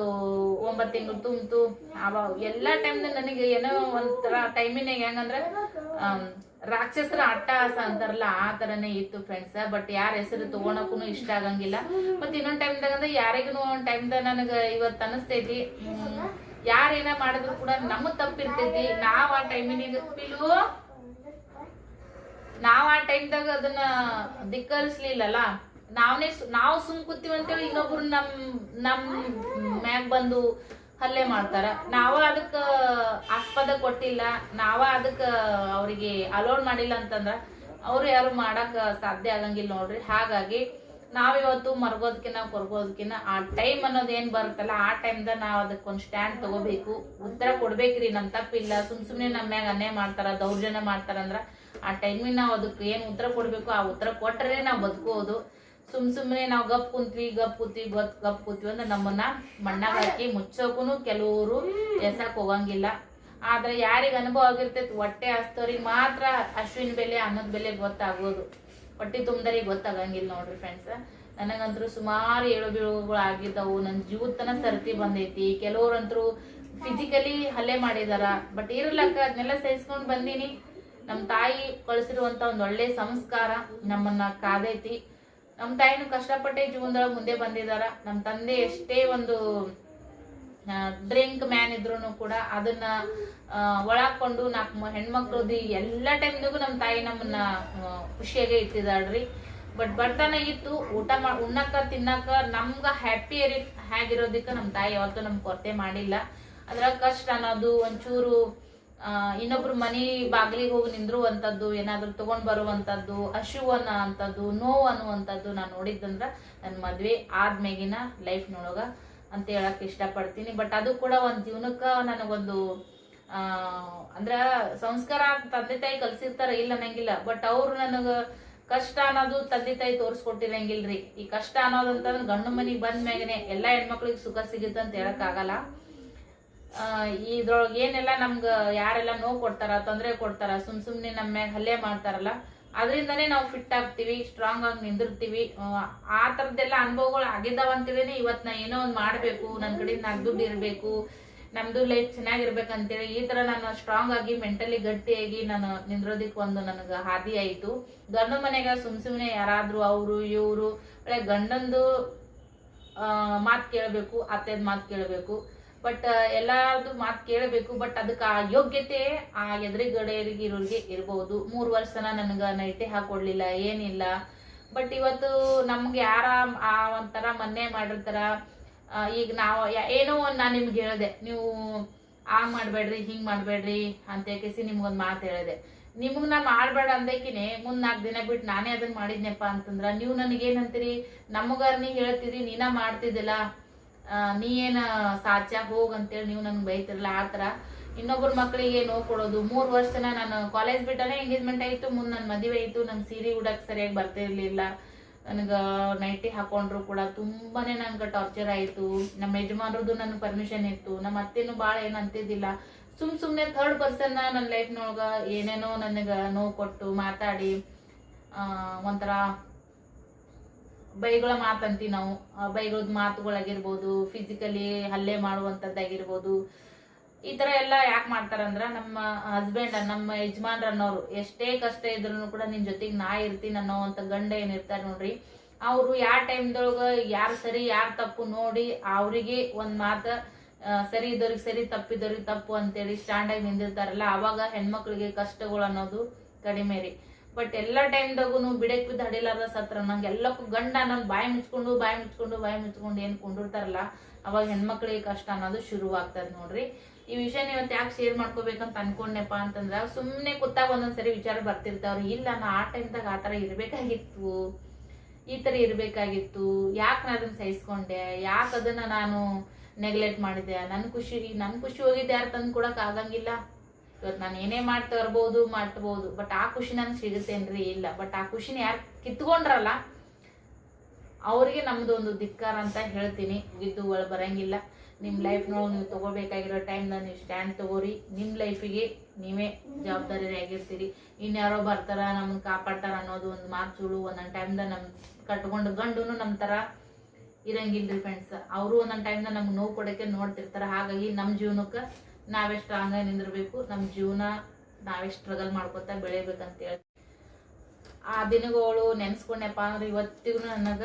ಒಂಬತ್ತು ತಿಂಗಳು ತುಂಬ್ತು. ಅವಾಗ ಎಲ್ಲ ಟೈಮ್ನ ನನಗೆ ಏನೋ ಒಂಥರ ಟೈಮಿನಾಗ ಹೆಂಗಂದ್ರೆ ರಾಕ್ಷಸರ ಅಟ್ಟಹಾಸ ಅಂತಾರಲ್ಲ, ಆ ತರನೇ ಇತ್ತು ಫ್ರೆಂಡ್ಸ್ ಬಟ್ ಯಾರ ಹೆಸರು ತಗೊಳಕ್ಕೂ ಇಷ್ಟ ಆಗಂಗಿಲ್ಲ. ಮತ್ತೆ ಇನ್ನೊಂದ್ ಟೈಮ್ದಾಗ ಅಂದ್ರೆ ಯಾರಿಗೂ ಒಂದ್ ಟೈಮ್ದಾಗ ನನಗ ಇವತ್ತು ಅನಿಸ್ತೈತಿ. ಯಾರೇನ ಮಾಡಿದ್ರು ಕೂಡ ನಮ್ಮ ತಪ್ಪಿರ್ತೈತಿ. ನಾವ್ ಆ ಟೈಮಿನಿಗೆ ಪಿಲು ನಾವ್ ಆ ಟೈಮ್ದಾಗ ಅದನ್ನ ಧಿಕ್ಕರಿಸ್ಲಿಲ್ಲಲ್ಲ. ನಾವನೇ ನಾವು ಸುಮ್ ಕೂತೀವಿ ಅಂತೇಳಿ ಇನ್ನೊಬ್ರು ನಮ್ ನಮ್ ಮ್ಯಾಗ್ ಬಂದು ಹಲ್ಲೆ ಮಾಡ್ತಾರ. ನಾವ ಅದಕ್ಕ ಆಸ್ಪದ ಕೊಟ್ಟಿಲ್ಲ. ನಾವ ಅದಕ್ಕ ಅವರಿಗೆ ಅಲೋಡ್ ಮಾಡಿಲ್ಲ ಅಂತಂದ್ರ ಅವ್ರು ಯಾರು ಮಾಡಕ್ ಸಾಧ್ಯ ಆಗಂಗಿಲ್ಲ ನೋಡ್ರಿ. ಹಾಗಾಗಿ ನಾವಿವತ್ತು ಮರಗೋದಕ್ಕಿನ್ನ ಕೊರ್ಗೋದಕ್ಕಿನ್ನ ಆ ಟೈಮ್ ಅನ್ನೋದು ಏನ್ ಬರುತ್ತಲ್ಲ ಆ ಟೈಮ್ದಾಗ ನಾವ್ ಅದಕ್ಕೆ ಒಂದು ಸ್ಟ್ಯಾಂಡ್ ತಗೋಬೇಕು. ಉತ್ತರ ಕೊಡ್ಬೇಕ್ರಿ, ನಮ್ ತಪ್ಪಿಲ್ಲ. ಸುಮ್ ಸುಮ್ನೆ ನಮ್ಮ ಮ್ಯಾಗ ಅನ್ಯಾಯ ಮಾಡ್ತಾರ, ದೌರ್ಜನ್ಯ ಮಾಡ್ತಾರ ಅಂದ್ರ ಆ ಟೈಮಿಗೆ ನಾವು ಅದಕ್ಕೆ ಏನ್ ಉತ್ತರ ಕೊಡ್ಬೇಕು, ಆ ಉತ್ತರ ಕೊಟ್ಟರೆ ನಾವು ಬದುಕೋದು. ಸುಮ್ ಸುಮ್ನೆ ನಾವು ಗಪ್ ಕುಂತ್ವಿ, ಗಪ್ ಕೂತ್ವಿ, ಗಪ್ ಗಪ್ ಕೂತ್ವಿ ಅಂದ್ರೆ ನಮ್ಮನ್ನ ಮಣ್ಣಾಗ ಹಾಕಿ ಮುಚ್ಚೋಕುನು ಕೆಲವರು ಎಸಕ್ ಹೋಗಂಗಿಲ್ಲ. ಆದ್ರೆ ಯಾರಿಗ ಅನುಭವ ಆಗಿರ್ತೈತಿ ಹೊಟ್ಟೆ ಹಸ್ತವ್ರಿಗೆ ಮಾತ್ರ ಅಶ್ವಿನ ಬೆಲೆ, ಅನ್ನದ ಬೆಲೆ ಗೊತ್ತಾಗೋದು. ಹೊಟ್ಟೆ ತುಂಬದರಿಗೆ ಗೊತ್ತಾಗಂಗಿಲ್ಲ ನೋಡ್ರಿ ಫ್ರೆಂಡ್ಸ್ ನನಗಂತೂ ಸುಮಾರು ಏಳು ಬೀಳುಗಳು ಆಗಿದ್ದವು. ನನ್ನ ಜೀವತನ ಸರ್ತಿ ಬಂದೈತಿ. ಕೆಲವ್ರಂತರೂ ಫಿಸಿಕಲಿ ಹಲ್ಲೆ ಮಾಡಿದಾರ. ಬಟ್ ಇರ್ಲಕ್ಕ ಅದನ್ನೆಲ್ಲ ಸಹಿಸ್ಕೊಂಡ್ ಬಂದೀನಿ. ನಮ್ಮ ತಾಯಿ ಕಳಿಸಿರುವಂತ ಒಂದ್ ಒಳ್ಳೆ ಸಂಸ್ಕಾರ ನಮ್ಮನ್ನ ಕಾದೈತಿ. ನಮ್ಮ ತಾಯಿನೂ ಕಷ್ಟಪಟ್ಟೆ ಜೀವನದೊಳಗೆ ಮುಂದೆ ಬಂದಿದಾರ. ನಮ್ಮ ತಂದೆ ಎಷ್ಟೇ ಒಂದು ಡ್ರಿಂಕ್ ಮ್ಯಾನ್ ಇದ್ರು ಕೂಡ ಅದನ್ನ ಒಳಾಕೊಂಡು ನಾಲ್ಕು ಹೆಣ್ಮಕ್ಳು ಎಲ್ಲ ಟೈಮ್ದಾಗೂ ನಮ್ಮ ತಾಯಿ ನಮ್ಮನ್ನ ಖುಷಿಯಾಗೆ ಇಟ್ಟಿದಾಳ್ರಿ ಬಟ್ ಬಡತನ ಇತ್ತು, ಊಟ ಮಾ, ಉಣ್ಣಕ್ಕ, ತಿನ್ನಕ್ಕ ನಮ್ಗ ಹ್ಯಾಪಿ ಹೇಗಿರೋದಕ್ಕೆ ನಮ್ಮ ತಾಯಿ ಯಾವತ್ತೂ ನಮ್ಗೆ ಕೊರತೆ ಮಾಡಿಲ್ಲ. ಅದ್ರಾಗ ಕಷ್ಟ ಅನ್ನೋದು, ಒಂಚೂರು ಇನ್ನೊಬ್ರು ಮನಿ ಬಾಗಿಲಿಗೆ ಹೋಗಿ ನಿಂದ್ರುವಂಥದ್ದು ಏನಾದ್ರು ತಗೊಂಡ್ ಬರುವಂಥದ್ದು ಹಶು ಅಂತದ್ದು, ನೋವು ಅನ್ನುವಂಥದ್ದು ನಾನು ನೋಡಿದ್ದಂದ್ರ ನನ್ನ ಮದ್ವೆ ಆದ್ಮೇಗಿನ ಲೈಫ್ನೊಳಗ ಅಂತ ಹೇಳಕ್ ಇಷ್ಟಪಡ್ತೀನಿ. ಬಟ್ ಅದು ಕೂಡ ಒಂದ್ ಜೀವನಕ್ಕ ನನಗೊಂದು ಅಂದ್ರ ಸಂಸ್ಕಾರ ತಂದೆ ತಾಯಿ ಕಲ್ಸಿರ್ತಾರ ಇಲ್ಲ ಅನ್ನಂಗಿಲ್ಲ. ಬಟ್ ಅವ್ರು ನನಗ ಕಷ್ಟ ಅನ್ನೋದು ತಂದೆ ತಾಯಿ ತೋರಿಸ್ಕೊಟ್ಟಿರಂಗಿಲ್ರಿ. ಈ ಕಷ್ಟ ಅನ್ನೋದಂತಂದ್ರೆ ಗಂಡು ಮನೆಗೆ ಬಂದ ಮ್ಯಾಗನೆ ಎಲ್ಲಾ ಹೆಣ್ಮಕ್ಳಿಗೆ ಸುಖ ಸಿಗುತ್ತೆ ಅಂತ ಹೇಳಕ್ ಆಗಲ್ಲ. ಇದ್ರೊಳಗೆ ಏನೆಲ್ಲ ನಮ್ಗ ಯಾರೆಲ್ಲ ನೋವು ಕೊಡ್ತಾರ ತೊಂದರೆ ಕೊಡ್ತಾರ ಸುಮ್ ಸುಮ್ನೆ ನಮ್ಮ ಮ್ಯಾಗ ಹಲ್ಲೆ ಮಾಡ್ತಾರಲ್ಲ ಅದರಿಂದನೇ ನಾವು ಫಿಟ್ ಆಗ್ತೀವಿ ಸ್ಟ್ರಾಂಗ್ ಆಗಿ ನಿಂದಿರ್ತೀವಿ. ಆ, ಥರದ್ದೆಲ್ಲ ಅನುಭವಗಳು ಆಗಿದ್ದಾವ ಅಂತೇಳಿ ಇವತ್ ನಾ ಏನೋ ಒಂದು ಮಾಡ್ಬೇಕು ನನ್ನ ಕಡೆ ನಾ ದುಡ್ಡು ಇರಬೇಕು ನಮ್ದು ಲೈಫ್ ಚೆನ್ನಾಗಿರ್ಬೇಕಂತೇಳಿ ಈ ತರ ನಾನು ಸ್ಟ್ರಾಂಗ್ ಆಗಿ ಮೆಂಟಲಿ ಗಟ್ಟಿಯಾಗಿ ನಾನು ನಿಂದ್ರೋದಿಕ್ ಒಂದು ನನಗೆ ಹಾದಿ ಆಯ್ತು. ಗಂಡು ಮನೆಗೆ ಸುಮ್ ಸುಮ್ನೆ ಯಾರಾದರೂ ಅವರು ಇವರು ಒಳ್ಳೆ ಗಂಡಂದು ಮಾತು ಕೇಳಬೇಕು ಅತ್ತೆದ ಮಾತು ಕೇಳಬೇಕು. ಬಟ್ ಎಲ್ಲಾರ್ದು ಮಾತು ಕೇಳಬೇಕು ಬಟ್ ಅದಕ್ಕೆ ಆ ಯೋಗ್ಯತೆ ಆ ಎದುರುಗಡೆಯರಿಗೆ ಇರೋರಿಗೆ ಇರಬಹುದು ಮೂರು ವರ್ಷನ ನನಗ ನೈಟೆ ಹಾಕೊಡ್ಲಿಲ್ಲ, ಏನಿಲ್ಲ. ಬಟ್ ಇವತ್ತು ನಮ್ಗೆ ಯಾರ ಆ ಒಂಥರ ಮೊನ್ನೆ ಮಾಡಿರ್ತಾರ. ಈಗ ನಾವು ಏನೋ ಒಂದು ನಾನು ನಿಮ್ಗೆ ಹೇಳಿದೆ. ನೀವು ಆ ಮಾಡ್ಬೇಡ್ರಿ, ಹಿಂಗ್ ಮಾಡ್ಬೇಡ್ರಿ ಅಂತ ಕೇಸಿ ನಿಮ್ಗೊಂದು ಮಾತು ಹೇಳಿದೆ. ನಿಮ್ಗ್ ನಾ ಮಾಡ್ಬೇಡ ಅಂದಕಿನೇ ಮುಂದ್ ನಾಲ್ಕು ದಿನ ಬಿಟ್ಟು ನಾನೇ ಅದನ್ನ ಮಾಡಿದ್ನಪ್ಪ ಅಂತಂದ್ರ, ನೀವು ನನಗೇನಂತೀರಿ ನಮಗಾರ ನೀ ಹೇಳ್ತೀರಿ, ನೀನ ಮಾಡ್ತಿದ್ದಿಲ್ಲ. ನೀ ಏನ ಸಾಚ ಹೋಗಂತೇಳಿ ನೀವು ನನ್ಗೆ ಬೈತಿರಲ್ಲ ಆ ಥರ. ಇನ್ನೊಬ್ಬರ ಮಕ್ಕಳಿಗೆ ನೋವು ಕೊಡೋದು. ಮೂರು ವರ್ಷನ ನಾನು ಕಾಲೇಜ್ ಬಿಟ್ಟನೆ ಎಂಗೇಜ್ಮೆಂಟ್ ಆಯ್ತು. ಮುಂದೆ ನನ್ನ ಮದುವೆ ಆಯ್ತು. ನಂಗೆ ಸೀರೆ ಉಡಕ್ ಸರಿಯಾಗಿ ಬರ್ತಿರ್ಲಿಲ್ಲ. ನನಗೆ ನೈಟಿ ಹಾಕೊಂಡ್ರು ಕೂಡ ತುಂಬಾನೇ ನಂಗೆ ಟಾರ್ಚರ್ ಆಯ್ತು. ನಮ್ಮ ಯಜಮಾನ್ರದ್ದು ನನಗೆ ಪರ್ಮಿಷನ್ ಇತ್ತು. ನಮ್ಮ ಅತ್ತೆನೂ ಭಾಳ ಏನು ಅಂತಿದ್ದಿಲ್ಲ. ಸುಮ್ ಸುಮ್ಮನೆ ಥರ್ಡ್ ಪರ್ಸನ್ ನನ್ನ ಲೈಫ್ನೊಳಗೆ ಏನೇನೋ ನನಗೆ ನೋವು ಕೊಟ್ಟು ಮಾತಾಡಿ ಆ, ಒಂಥರ ಬೈಗಳ ಮಾತಂತೀವಿ ನಾವು. ಬೈಗಳದ ಮಾತುಗಳಾಗಿರ್ಬೋದು ಫಿಸಿಕಲಿ ಹಲ್ಲೆ ಮಾಡುವಂಥದ್ದಾಗಿರ್ಬೋದು, ಈ ತರ ಎಲ್ಲ ಯಾಕೆ ಮಾಡ್ತಾರಂದ್ರ ನಮ್ಮ ಹಸ್ಬೆಂಡ್ ನಮ್ಮ ಯಜಮಾನ್ರ ಅನ್ನೋರು, ಎಷ್ಟೇ ಕಷ್ಟ ಇದ್ರು ಕೂಡ ನಿನ್ ಜೊತೆಗೆ ನಾ ಇರ್ತೀನಿ ಅನ್ನೋ ಅಂತ ಗಂಡ ಏನಿರ್ತಾರೆ ನೋಡ್ರಿ, ಅವರು ಯಾವ ಟೈಮ್ದೊಳಗ ಯಾರು ಸರಿ, ಯಾರು ತಪ್ಪು ನೋಡಿ ಅವರಿಗೆ ಒಂದ್ ಮಾತು ಸರಿ ಇದ್ದವ್ರಿಗೆ ಸರಿ ತಪ್ಪಿದವ್ರಿಗೆ ತಪ್ಪು ಅಂತೇಳಿ ಸ್ಟ್ಯಾಂಡ್ ಆಗಿ ನಿಂದಿರ್ತಾರಲ್ಲ, ಅವಾಗ ಹೆಣ್ಮಕ್ಳಿಗೆ ಕಷ್ಟಗಳು ಅನ್ನೋದು ಕಡಿಮೆ ರೀ. ಬಟ್ ಎಲ್ಲ ಟೈಮ್ದಾಗೂ ಬಿಡಕ್ ಬಿದ್ದು ಹಡಿಲಾರ್ದ ಸತ್ರ, ನಂಗೆ ಎಲ್ಲಕ್ಕೂ ಗಂಡ ನನ್ನ ಬಾಯಿ ಮುಚ್ಕೊಂಡು ಬಾಯಿ ಮುಚ್ಕೊಂಡು ಬಾಯಿ ಮುಚ್ಕೊಂಡು ಏನ್ ಕೊಂಡಿರ್ತಾರಲ್ಲ, ಅವಾಗ ಹೆಣ್ಮಕ್ಳಿಗೆ ಕಷ್ಟ ಅನ್ನೋದು ಶುರುವಾಗ್ತದ ನೋಡ್ರಿ. ಈ ವಿಷಯನ ಇವತ್ತು ಯಾಕೆ ಶೇರ್ ಮಾಡ್ಕೋಬೇಕಂತ ಅನ್ಕೊಂಡೆಪ್ಪ ಅಂತಂದ್ರೆ ಸುಮ್ಮನೆ ಕೂತಾಗ ಒಂದೊಂದ್ಸರಿ ವಿಚಾರ ಬರ್ತಿರ್ತಾವ್ರಿ. ಇಲ್ಲ, ನಾ ಆ ಟೈಮ್ದಾಗ ಆ ಥರ ಇರ್ಬೇಕಾಗಿತ್ತು. ಈ ಥರ ಇರ್ಬೇಕಾಗಿತ್ತು. ಯಾಕೆ ನಾ ಅದನ್ನ ಸಹಿಸ್ಕೊಂಡೆ? ಯಾಕೆ ಅದನ್ನ ನಾನು ನೆಗ್ಲೆಕ್ಟ್ ಮಾಡಿದೆ? ನನ್ನ ಖುಷಿ ನನ್ನ ಖುಷಿ ಹೋಗಿದ್ದೆ ಯಾರು ತಂದು ಕೊಡಕ್ ಆಗಂಗಿಲ್ಲ. ಇವತ್ತು ನಾನು ಏನೇ ಮಾಡ್ತಾ ಇರ್ಬೋದು ಮಾಡ್ಬೋದು ಬಟ್ ಆ ಖುಷಿ ನನ್ಗೆ ಸಿಗುತ್ತೇನ್ರಿ? ಇಲ್ಲ. ಬಟ್ ಆ ಖುಷಿನ ಯಾರು ಕಿತ್ಕೊಂಡ್ರಲ್ಲ, ಅವ್ರಿಗೆ ನಮ್ದು ಒಂದು ಧಿಕ್ಕಾರ ಅಂತ ಹೇಳ್ತೀನಿ. ಗಿದ್ದು ಒಳ ಬರಂಗಿಲ್ಲ. ನಿಮ್ಮ ಲೈಫ್ನೊಳಗೆ ನೀವು ತಗೋಬೇಕಾಗಿರೋ ಟೈಮ್ನ ನೀವು ಸ್ಟ್ಯಾಂಡ್ ತಗೋರಿ. ನಿಮ್ಮ ಲೈಫಿಗೆ ನೀವೇ ಜವಾಬ್ದಾರಿ ಆಗಿರ್ತೀರಿ ಇನ್ಯಾರೋ ಬರ್ತಾರ ನಮ್ಗೆ ಕಾಪಾಡ್ತಾರ ಅನ್ನೋದು ಒಂದು ಮಾತು ಸುಳ್ಳು. ಒಂದೊಂದು ಟೈಮ್ದಾಗ ನಮ್ ಕಟ್ಕೊಂಡು ಗಂಡು ನಮ್ಮ ಥರ ಇರಂಗಿಲ್ರಿ ಫ್ರೆಂಡ್ಸ್ ಅವರು ಒಂದೊಂದು ಟೈಮ್ನ ನಮ್ಗೆ ನೋವು ಕೊಡೋಕೆ ನೋಡ್ತಿರ್ತಾರ. ಹಾಗಾಗಿ ನಮ್ಮ ಜೀವನಕ್ಕೆ ನಾವೇ ಸ್ಟ್ರಾಂಗ್ ಆಗಿ ನಿಂದಿರ್ಬೇಕು ನಮ್ಮ ಜೀವನ ನಾವೇ ಸ್ಟ್ರಗಲ್ ಮಾಡ್ಕೊತಾ ಬೆಳಿಬೇಕಂತೇಳಿ ಆ ದಿನಗಳು ನೆನ್ಸ್ಕೊಂಡೆಪ್ಪ ಅಂದ್ರೆ ಇವತ್ತಿಗೂ ನನಗ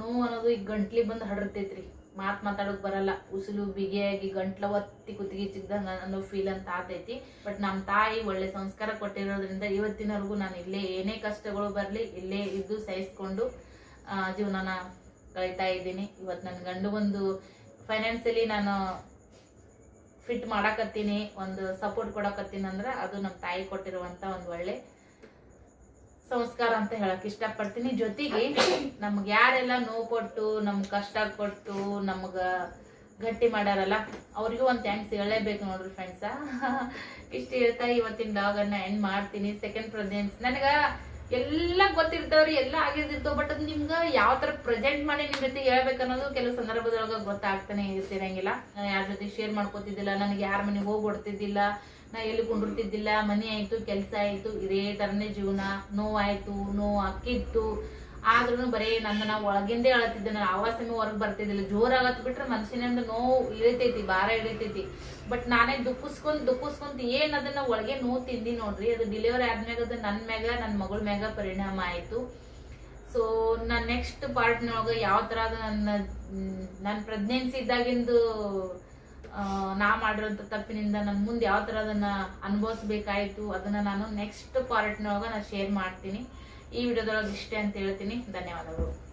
ನೋವು ಅನ್ನೋದು ಈಗ ಗಂಟ್ಲಿ ಬಂದು ಹಡರ್ತೈತ್ರಿ ಮಾತ್ ಮಾತಾಡೋಕ್ ಬರಲ್ಲ. ಉಸಿಲು ಬಿಗಿಯಾಗಿ ಗಂಟ್ಲ ಒತ್ತಿ ಕುತ್ತಿಗೆ ಚಿಕ್ಕದಂಗ ಅನ್ನೋ ಫೀಲ್ ಅಂತ ಆತೈತಿ ಬಟ್ ನಮ್ಮ ತಾಯಿ ಒಳ್ಳೆ ಸಂಸ್ಕಾರ ಕೊಟ್ಟಿರೋದ್ರಿಂದ ಇವತ್ತಿನವರೆಗೂ ನಾನು ಇಲ್ಲೇ ಏನೇ ಕಷ್ಟಗಳು ಬರಲಿ, ಇಲ್ಲೇ ಇದ್ದು ಸಹಿಸ್ಕೊಂಡು ಜೀವನನ ಕಳೀತಾ ಇದ್ದೀನಿ. ಇವತ್ತು ನನ್ನ ಗಂಡು ಒಂದು ಫೈನಾನ್ಸಿಯಲಿ ನಾನು ಫಿಟ್ ಮಾಡಾಕತ್ತೀನಿ, ಒಂದು ಸಪೋರ್ಟ್ ಕೊಡಕತ್ತೀನಿ ಅಂದ್ರೆ ಅದು ನಮ್ಮ ತಾಯಿ ಕೊಟ್ಟಿರುವಂತ ಒಂದು ಒಳ್ಳೆ ಸಂಸ್ಕಾರ ಅಂತ ಹೇಳಕ್ ಇಷ್ಟಪಡ್ತೀನಿ. ಜೊತೆಗೆ ನಮ್ಗೆ ಯಾರೆಲ್ಲ ನೋವು ಕೊಟ್ಟು ನಮ್ಗೆ ಕಷ್ಟ ಕೊಟ್ಟು, ನಮ್ಗ ಗಟ್ಟಿ ಮಾಡ್ಯಾರಲ್ಲ, ಅವ್ರಿಗೂ ಒಂದು ಥ್ಯಾಂಕ್ಸ್ ಹೇಳಲೇಬೇಕು ನೋಡ್ರಿ ಫ್ರೆಂಡ್ಸ (laughs) ಇಷ್ಟ ಹೇಳ್ತಾ ಇವತ್ತಿನ ಡಾಗ್ ಅನ್ನ ಎಂಡ್ ಮಾಡ್ತೀನಿ. ಸೆಕೆಂಡ್ ಪ್ರೆಸೆನ್ಸ್ ನನಗ ಎಲ್ಲ ಗೊತ್ತಿರ್ತಾವ್ರಿ, ಎಲ್ಲ ಆಗಿರ್ತಿರ್ತಾವ ಬಟ್ ಅದು ನಿಮ್ಗ ಯಾವ ತರ ಪ್ರೆಸೆಂಟ್ ಮಾಡಿ ನಿಮ್ ಜೊತೆ ಹೇಳ್ಬೇಕನ್ನೋದು ಕೆಲವು ಸಂದರ್ಭದೊಳಗ ಗೊತ್ತಾಗ್ತಾನೆ ಇರ್ತಿರಂಗಿಲ್ಲ. ನಾನು ಯಾರ ಜೊತೆ ಶೇರ್ ಮಾಡ್ಕೋತಿದ್ದಿಲ್ಲ, ನನಗೆ ಯಾರ ಮನೆಗೆ ಹೋಗಿ ಕೊಡ್ತಿದ್ದಿಲ್ಲ ನಾ ಎಲ್ಲಿ ಕುಂಡಿರ್ತಿದ್ದಿಲ್ಲ ಮನೆ ಆಯ್ತು, ಕೆಲಸ ಆಯ್ತು, ಇದೇ ತರನೇ ಜೀವನ. ನೋವಾಯ್ತು, ನೋವು ಅಕ್ಕಿತ್ತು ಆದ್ರೂ ಬರೀ ನನ್ನ ನಾವು ಒಳಗಿಂದೇ ಅಳತಿದ್ದೆ ನಾನು ಆವಾಸಮೆ ಹೊರಗೆ ಬರ್ತಿದ್ದಿಲ್ಲ. ಜೋರಾಗತ್ ಬಿಟ್ರೆ ಮನ್ಸಿನಿಂದ ನೋವು ಇಳಿತೈತಿ ಭಾರ ಇಳಿತೈತಿ ಬಟ್ ನಾನೇ ದುಃಖಿಸ್ಕೊಂಡ್ ದುಃಖಿಸ್ಕೊಂತ ಏನ್ ಅದನ್ನ ಒಳಗೆ ನೋವು ತಿಂದಿ ನೋಡ್ರಿ, ಅದು ಡೆಲಿವರಿ ಆದ್ಮ್ಯಾಗ ಅದು ನನ್ ಮ್ಯಾಗ ನನ್ನ ಮಗಳ ಮ್ಯಾಗ ಪರಿಣಾಮ ಆಯ್ತು. ಸೊ ನಾನು ನೆಕ್ಸ್ಟ್ ಪಾರ್ಟ್ನೊಳಗೆ ಯಾವ ತರ ಅದು ನನ್ನ ನನ್ನ ಪ್ರೆಗ್ನೆನ್ಸಿ ಇದ್ದಾಗಿಂದು ನಾ ಮಾಡಿರೋಂಥ ತಪ್ಪಿನಿಂದ ನನ್ನ ಮುಂದೆ ಯಾವ ಥರ ಅದನ್ನ ಅನುಭವಿಸ್ಬೇಕಾಯ್ತು, ಅದನ್ನ ನಾನು ನೆಕ್ಸ್ಟ್ ಪಾರ್ಟ್ನೊಳಗೆ ನಾನು ಶೇರ್ ಮಾಡ್ತೀನಿ. ಈ ವಿಡಿಯೋದೊಳಗೆ ಇಷ್ಟೇ ಅಂತ ಹೇಳ್ತೀನಿ. ಧನ್ಯವಾದಗಳು.